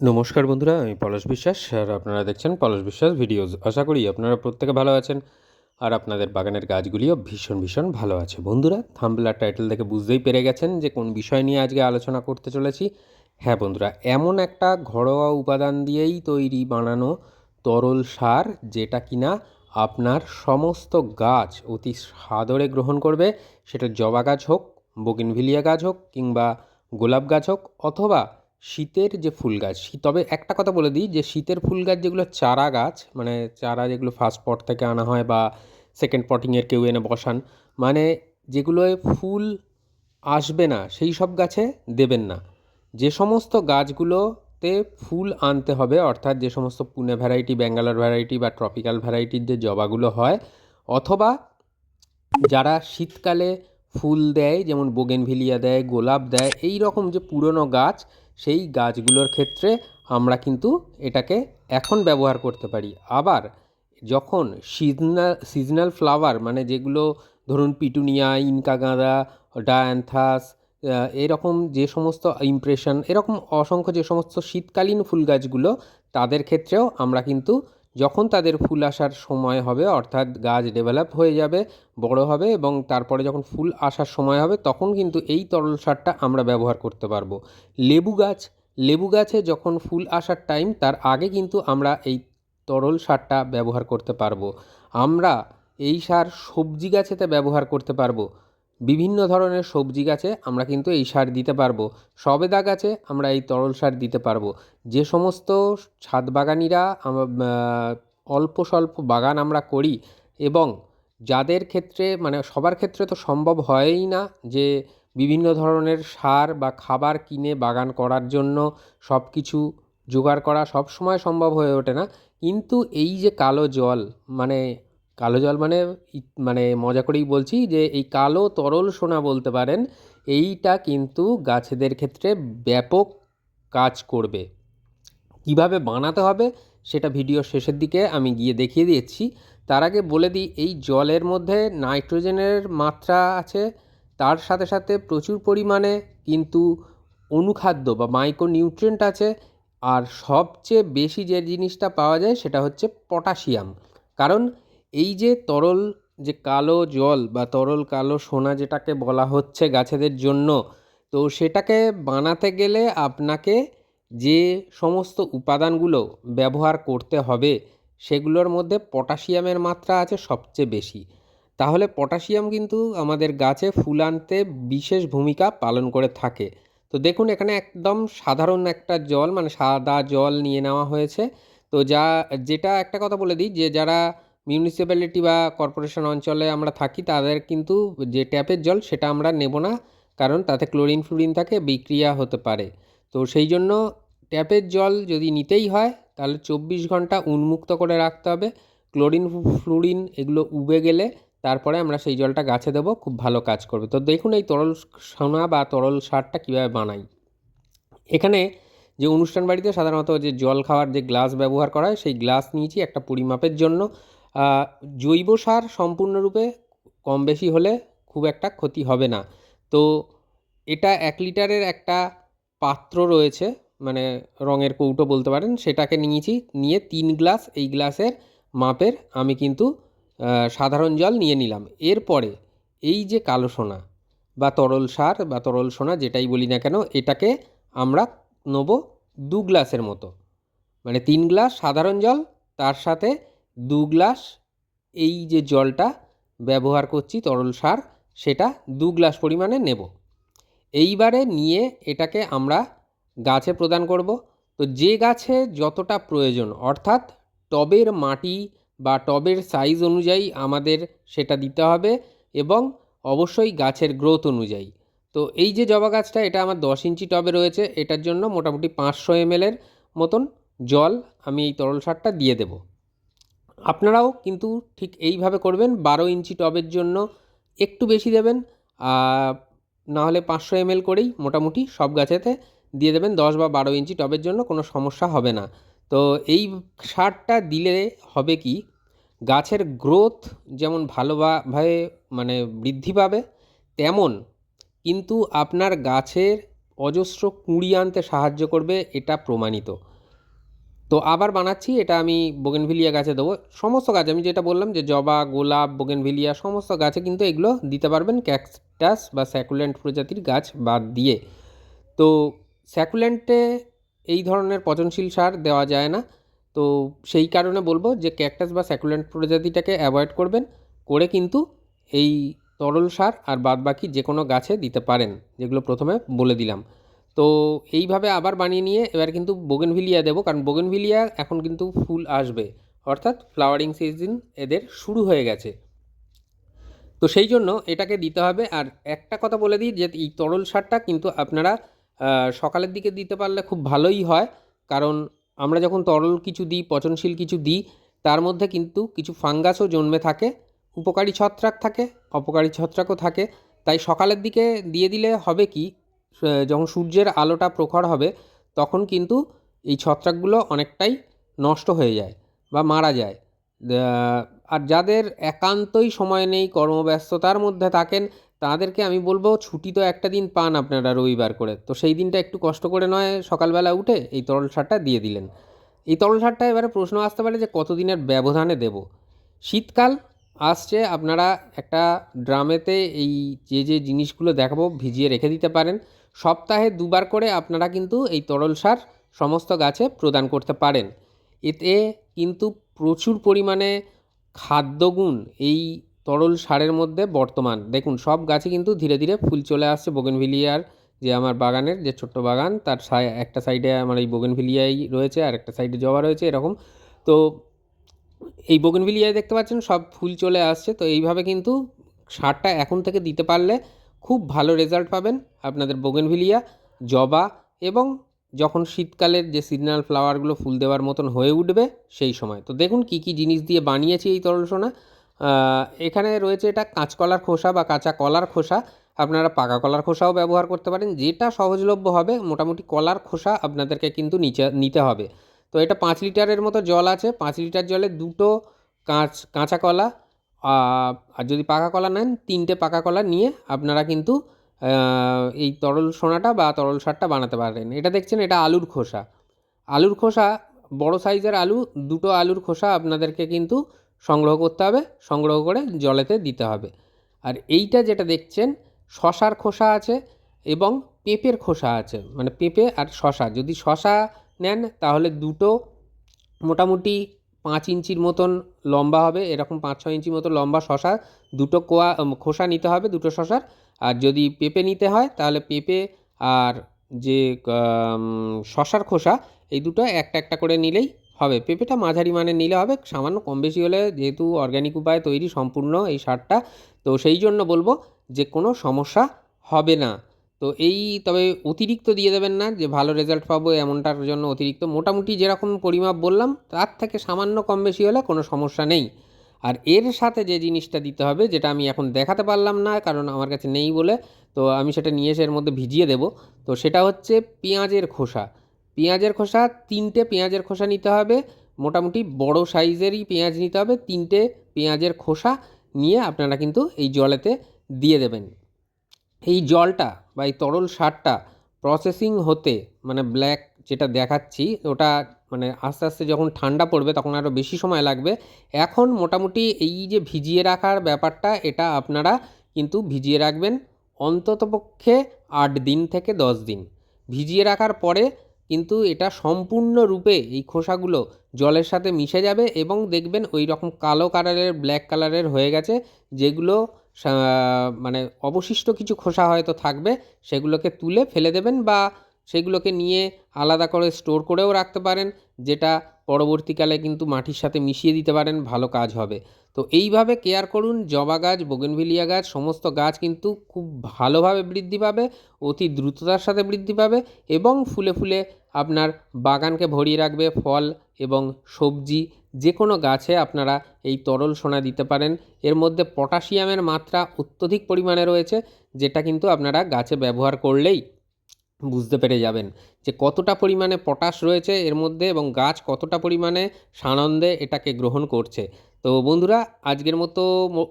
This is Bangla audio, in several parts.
নমস্কার বন্ধুরা, আমি পলাশ বিশ্বাস আর আপনারা দেখছেন পলাশ বিশ্বাস ভিডিওজ। আশা করি আপনারা প্রত্যেকে ভালো আছেন আর আপনাদের বাগানের গাছগুলিও ভীষণ ভীষণ ভালো আছে। বন্ধুরা থাম্বলার টাইটেল দেখে বুঝতেই পেরে গেছেন যে কোন বিষয় নিয়ে আজকে আলোচনা করতে চলেছি। হ্যাঁ বন্ধুরা, এমন একটা ঘরোয়া উপাদান দিয়েই তৈরি বানানো তরল সার যেটা কিনা আপনার সমস্ত গাছ অতি সাদরে গ্রহণ করবে। সেটা জবা গাছ হোক, বগিনভিলিয়া গাছ হোক কিংবা গোলাপ গাছ হোক অথবা শীতের যে ফুল গাছ তবে একটা কথা বলে দিই যে শীতের ফুল গাছ যেগুলো চারা গাছ মানে চারা যেগুলো ফার্স্ট পট থেকে আনা হয় বা সেকেন্ড পটিংয়ের কেউ এনে বসান মানে যেগুলোয় ফুল আসবে না, সেই সব গাছে দেবেন না। যে সমস্ত গাছগুলোতে ফুল আনতে হবে, অর্থাৎ যে সমস্ত পুনে ভ্যারাইটি ব্যাঙ্গালোর ভ্যারাইটি বা ট্রপিক্যাল ভ্যারাইটির যে জবাগুলো হয়, অথবা যারা শীতকালে ফুল দেয়, যেমন বোগেনভিলিয়া দেয়, গোলাপ দেয়, এই রকম যে পুরনো গাছ সেই গাছগুলোর ক্ষেত্রে আমরা কিন্তু এটাকে এখন ব্যবহার করতে পারি। আবার যখন সিজনাল সিজনাল ফ্লাওয়ার মানে যেগুলো ধরুন পিটুনিয়া, ইনকা গাঁদা, ডায়ান্থাস এরকম যে সমস্ত ইমপ্রেশন এরকম অসংখ্য যে সমস্ত শীতকালীন ফুল গাছগুলো তাদের ক্ষেত্রেও আমরা কিন্তু যখন তাদের ফুল আসার সময় হবে, অর্থাৎ গাছ ডেভেলপ হয়ে যাবে, বড় হবে এবং তারপরে যখন ফুল আসার সময় হবে, তখন কিন্তু এই তরল সারটা আমরা ব্যবহার করতে পারব। লেবু গাছ, লেবু গাছে যখন ফুল আসার টাইম তার আগে কিন্তু আমরা এই তরল সারটা ব্যবহার করতে পারব। আমরা এই সার সবজি গাছেতে ব্যবহার করতে পারব। বিভিন্ন ধরনের সবজি গাছে আমরা কিন্তু এই সার দিতে পারব। সবেদা গাছে আমরা এই তরল সার দিতে পারব। যে সমস্ত ছাদ বাগানিরা অল্প স্বল্প বাগান আমরা করি এবং যাদের ক্ষেত্রে মানে সবার ক্ষেত্রে তো সম্ভব হয়ই না যে বিভিন্ন ধরনের সার বা খাবার কিনে বাগান করার জন্য সব কিছু জোগাড় করা সবসময় সম্ভব হয়ে ওঠে না। কিন্তু এই যে কালো জল মানে কালো জল মানে মানে মজা করেই বলছি যে এই কালো তরল সোনা বলতে পারেন, এইটা কিন্তু গাছেদের ক্ষেত্রে ব্যাপক কাজ করবে। কীভাবে বানাতে হবে সেটা ভিডিও শেষের দিকে আমি গিয়ে দেখিয়ে দিচ্ছি তার আগে বলে দিই, এই জলের মধ্যে নাইট্রোজেনের মাত্রা আছে, তার সাথে সাথে প্রচুর পরিমাণে কিন্তু অনুখাদ্য বা মাইক্রোনিউট্রিয়েন্ট আছে, আর সবচেয়ে বেশি যে জিনিসটা পাওয়া যায় সেটা হচ্ছে পটাশিয়াম। কারণ এই যে তরল যে কালো জল বা তরল কালো সোনা যেটাকে বলা হচ্ছে গাছেদের জন্য, তো সেটাকে বানাতে গেলে আপনাকে যে সমস্ত উপাদানগুলো ব্যবহার করতে হবে, সেগুলোর মধ্যে পটাশিয়ামের মাত্রা আছে সবচেয়ে বেশি। তাহলে পটাশিয়াম কিন্তু আমাদের গাছে ফুল আনতে বিশেষ ভূমিকা পালন করে থাকে। তো দেখুন, এখানে একদম সাধারণ একটা জল মানে সাদা জল নিয়ে নেওয়া হয়েছে। তো যা, যেটা একটা কথা বলে দিই যে যারা মিউনিসিপ্যালিটি বা কর্পোরেশন অঞ্চলে আমরা থাকি, তাদের কিন্তু যে ট্যাপের জল সেটা আমরা নেব না, কারণ তাতে ক্লোরিন ফ্লুরিন থাকে, বিক্রিয়া হতে পারে। তো সেই জন্য ট্যাপের জল যদি নিতেই হয়, তাহলে চব্বিশ ঘণ্টা উন্মুক্ত করে রাখতে হবে। ক্লোরিন ফ্লুরিন এগুলো উবে গেলে তারপরে আমরা সেই জলটা গাছে দেবো, খুব ভালো কাজ করবে। তো দেখুন এই তরল সোনা বা তরল সারটা কীভাবে বানাই। এখানে যে অনুষ্ঠান বাড়িতে সাধারণত যে জল খাওয়ার যে গ্লাস ব্যবহার করা হয়, সেই গ্লাস নিয়েছি একটা পরিমাপের জন্য। জৈব সার সম্পূর্ণরূপে কম বেশি হলে খুব একটা ক্ষতি হবে না। তো এটা এক লিটারের একটা পাত্র রয়েছে মানে রঙের কৌটো বলতে পারেন, সেটাকে নিয়েছি, নিয়ে তিন গ্লাস, এই গ্লাসের মাপের আমি কিন্তু সাধারণ জল নিয়ে নিলাম। এরপরে এই যে কালো সোনা বা তরল সার বা তরল সোনা যেটাই বলি না কেন, এটাকে আমরা নেব দু গ্লাসের মতো। মানে তিন গ্লাস সাধারণ জল, তার সাথে দু গ্লাস এই যে জলটা ব্যবহার করছি, তরল সার, সেটা দু গ্লাস পরিমাণে নেব। এইবারে নিয়ে এটাকে আমরা গাছে প্রদান করব। তো যে গাছে যতটা প্রয়োজন, অর্থাৎ টবের মাটি বা টবের সাইজ অনুযায়ী আমাদের সেটা দিতে হবে এবং অবশ্যই গাছের গ্রোথ অনুযায়ী। তো এই যে জবা গাছটা, এটা আমার দশ ইঞ্চি টবে রয়েছে, এটার জন্য মোটামুটি পাঁচশো এমএলের মতন জল আমি এই তরল সারটা দিয়ে দেবো। আপনারাও কিন্তু ঠিক এইভাবে করবেন। বারো ইঞ্চি টবের জন্য একটু বেশি দেবেন নাহলে পাঁচশো এমএল করেই মোটামুটি সব গাছেতে দিয়ে দেবেন। দশ বা বারো ইঞ্চি টবের জন্য কোনো সমস্যা হবে না। তো এই সারটা দিলে হবে কি, গাছের গ্রোথ যেমন ভালোভাবে মানে বৃদ্ধি পাবে, তেমন কিন্তু আপনার গাছের অজস্র কুঁড়ি আনতে সাহায্য করবে, এটা প্রমাণিত। তো আবার বানাচ্ছি, এটা আমি বোগেনভিলিয়া গাছে দেবো। সমস্ত গাছ, আমি যেটা বললাম যে জবা, গোলাপ বোগেনভিলিয়া সমস্ত গাছে কিন্তু এগুলো দিতে পারবেন ক্যাকটাস বা স্যাকুলেন্ট প্রজাতির গাছ বাদ দিয়ে। তো স্যাকুলেন্টে এই ধরনের পচনশীল সার দেওয়া যায় না। তো সেই কারণে বলব যে ক্যাকটাস বা স্যাকুলেন্ট প্রজাতিটাকে অ্যাভয়েড করবেন, করে কিন্তু এই তরল সার আর বাদবাকি যে কোনো গাছে দিতে পারেন, যেগুলো প্রথমে বলে দিলাম। তো এইভাবে আবার বানিয়ে নিয়ে এবার কিন্তু বোগেনভিলিয়া দেবো। কারণ বোগেনভিলিয়া এখন কিন্তু ফুল আসবে। অর্থাৎ ফ্লাওয়ারিং সিজন এদের শুরু হয়ে গেছে। তো সেই জন্য এটাকে দিতে হবে। আর একটা কথা বলে দিই যে এই তরল সারটা কিন্তু আপনারা সকালের দিকে দিতে পারলে খুব ভালোই হয়। কারণ আমরা যখন তরল কিছু দিই, পচনশীল কিছু দিই, তার মধ্যে কিন্তু কিছু ফাঙ্গাসও জন্মে থাকে। উপকারী ছত্রাক থাকে, অপকারী ছত্রাকও থাকে। তাই সকালের দিকে দিয়ে দিলে হবে কি? যখন সূর্যের আলোটা প্রখর হবে, তখন কিন্তু এই ছত্রাকগুলো অনেকটাই নষ্ট হয়ে যায় বা মারা যায়। আর যাদের একান্তই সময় নেই, কর্মব্যস্ততার মধ্যে থাকেন, তাদেরকে আমি বলব ছুটি তো একটা দিন পান আপনারা রবিবার করে। তো সেই দিনটা একটু কষ্ট করে নয়, সকালবেলা উঠে এই তরল সারটা দিয়ে দিলেন। এই তরল সারটা এবারে প্রশ্ন আসতে পারে যে কতদিনের ব্যবধানে দেব? শীতকাল আসছে, আপনারা একটা ড্রামেতে এই যে যে জিনিসগুলো দেখাবো, ভিজিয়ে রেখে দিতে পারেন। সপ্তাহে দুবার করে আপনারা কিন্তু এই তরল সার সমস্ত গাছে প্রদান করতে পারেন। এতে কিন্তু প্রচুর পরিমাণে খাদ্যগুণ এই তরল সারের মধ্যে বর্তমান। দেখুন, সব গাছে কিন্তু ধীরে ধীরে ফুল চলে আসছে। বোগেনভিলিয়ার যে আমার বাগানের যে ছোট্ট বাগান, তার একটা সাইডে আমার এই বোগেনভিলিয়াই রয়েছে আর একটা সাইডে জবা রয়েছে এরকম। তো এই বোগেনভিলিয়ায় দেখতে পাচ্ছেন সব ফুল চলে আসছে। তো এইভাবে কিন্তু সারটা এখন থেকে দিতে পারলে খুব ভালো রেজাল্ট পাবেন আপনাদের বোগেনভিলিয়া জবা এবং যখন শীতকালের যে সিজনাল ফ্লাওয়ারগুলো ফুল দেওয়ার মতন হয়ে উঠবে সেই সময়। তো দেখুন কি কি জিনিস দিয়ে বানিয়েছি এই তরল সোনা। এখানে রয়েছে এটা কাঁচকলার খোসা বা কাঁচা কলার খোসা। আপনারা পাকা কলার খোসাও ব্যবহার করতে পারেন। যেটা সহজলভ্য হবে, মোটামুটি কলার খোসা আপনাদেরকে কিন্তু নিচে, নিতে হবে। তো এটা পাঁচ লিটারের মতো জল আছে। পাঁচ লিটার জলে দুটো কাঁচ, কাঁচা কলা আর যদি পাকা কলা নেন, তিনটে পাকা কলা নিয়ে আপনারা কিন্তু এই তরল সোনাটা বা তরল সারটা বানাতে পারেন। এটা দেখছেন, এটা আলুর খোসা। আলুর খোসা, বড় সাইজের আলু, দুটো আলুর খোসা আপনাদেরকে কিন্তু সংগ্রহ করতে হবে, সংগ্রহ করে জলেতে দিতে হবে। আর এইটা যেটা দেখছেন, শশার খোসা আছে এবং পেঁপের খোসা আছে। মানে পেঁপে আর শশা, যদি শশা নেন, তাহলে দুটো মোটামুটি পাঁচ ইঞ্চির মতন লম্বা হবে, এরকম পাঁচ ছ ইঞ্চি মতো লম্বা শশা, দুটো কোয়া খোসা নিতে হবে, দুটো শশার। আর যদি পেঁপে নিতে হয়, তাহলে পেঁপে আর যে শশার খোসা, এই দুটো একটা একটা করে নিলেই হবে। পেঁপেটা মাঝারি মানে নিলে হবে, সামান্য কম বেশি হলে যেহেতু অর্গ্যানিক উপায়ে তৈরি, সম্পূর্ণ এই সারটা। তো সেই জন্য বলব যে কোনো সমস্যা হবে না। তো এই তবে অতিরিক্ত দিয়ে দেবেন না যে ভালো রেজাল্ট পাবো এমনটার জন্য অতিরিক্ত। মোটামুটি যেরকম পরিমাপ বললাম, তার থেকে সামান্য কম বেশি হলে কোনো সমস্যা নেই। আর এর সাথে যে জিনিসটা দিতে হবে, যেটা আমি এখন দেখাতে পারলাম না, কারণ আমার কাছে নেই বলে, তো আমি সেটা নিয়ে এসে এর মধ্যে ভিজিয়ে দেবো। তো সেটা হচ্ছে পেঁয়াজের খোসা। পেঁয়াজের খোসা, তিনটে পেঁয়াজের খোসা নিতে হবে। মোটামুটি বড় সাইজেরই পেঁয়াজ নিতে হবে। তিনটে পেঁয়াজের খোসা নিয়ে আপনারা কিন্তু এই জলেতে দিয়ে দেবেন। এই জলটা বা এই তরল সারটা প্রসেসিং হতে মানে ব্ল্যাক যেটা দেখাচ্ছি, ওটা মানে আস্তে আস্তে যখন ঠান্ডা পড়বে তখন আরও বেশি সময় লাগবে। এখন মোটামুটি এই যে ভিজিয়ে রাখার ব্যাপারটা, এটা আপনারা কিন্তু ভিজিয়ে রাখবেন অন্ততপক্ষে আট দিন থেকে দশ দিন। ভিজিয়ে রাখার পরে কিন্তু এটা সম্পূর্ণরূপে এই খোসাগুলো জলের সাথে মিশে যাবে এবং দেখবেন ওই রকম কালো কালারের ব্ল্যাক কালারের হয়ে গেছে, যেগুলো মানে অবশিষ্ট কিছু খোসা হয়তো থাকবে, সেগুলোকে তুলে ফেলে দেবেন বা সেগুলোকে নিয়ে আলাদা করে স্টোর করেও রাখতে পারেন, যেটা পরবর্তীকালে কিন্তু মাটির সাথে মিশিয়ে দিতে পারেন, ভালো কাজ হবে। তো এইভাবে কেয়ার করুন, জবা গাছ, বোগেনভিলিয়া গাছ, সমস্ত গাছ কিন্তু খুব ভালোভাবে বৃদ্ধি পাবে, অতি দ্রুততার সাথে বৃদ্ধি পাবে এবং ফুলে ফুলে আপনার বাগানকে ভরিয়ে রাখবে, ফল এবং সবজি যে কোনো গাছে আপনারা এই তরল সোনা দিতে পারেন। এর মধ্যে পটাশিয়ামের মাত্রা অত্যধিক পরিমাণে রয়েছে, যেটা কিন্তু আপনারা গাছে ব্যবহার করলেই বুঝতে পেরে যাবেন যে কতটা পরিমাণে পটাশ রয়েছে এর মধ্যে এবং গাছ কতটা পরিমাণে সানন্দে এটাকে গ্রহণ করছে। তো বন্ধুরা, আজকের মতো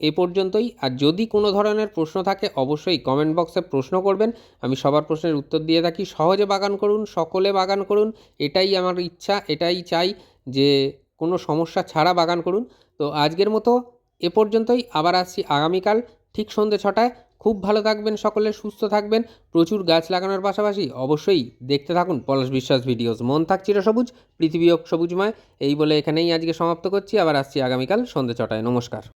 এ পর্যন্তই। আর যদি কোনো ধরনের প্রশ্ন থাকে, অবশ্যই কমেন্ট বক্সে প্রশ্ন করবেন। আমি সবার প্রশ্নের উত্তর দিয়ে থাকি। সহজে বাগান করুন, সকলে বাগান করুন, এটাই আমার ইচ্ছা, এটাই চাই যে কোনো সমস্যা ছাড়া বাগান করুন। তো আজকের মতো এ পর্যন্তই। আবার আসছি আগামীকাল ঠিক সন্ধ্যে ছটায়। খুব ভালো থাকবেন সকলে, সুস্থ থাকবেন। প্রচুর গাছ লাগানোর পাশাপাশি অবশ্যই দেখতে থাকুন পলাশ বিশ্বাস ভিডিওস। মন থাক চিরসবুজ পৃথিবী সবুজময়। এই বলে এখানেই আজকে সমাপ্ত করছি। আবার আসছি আগামীকাল সন্ধ্যে ছটায়। নমস্কার।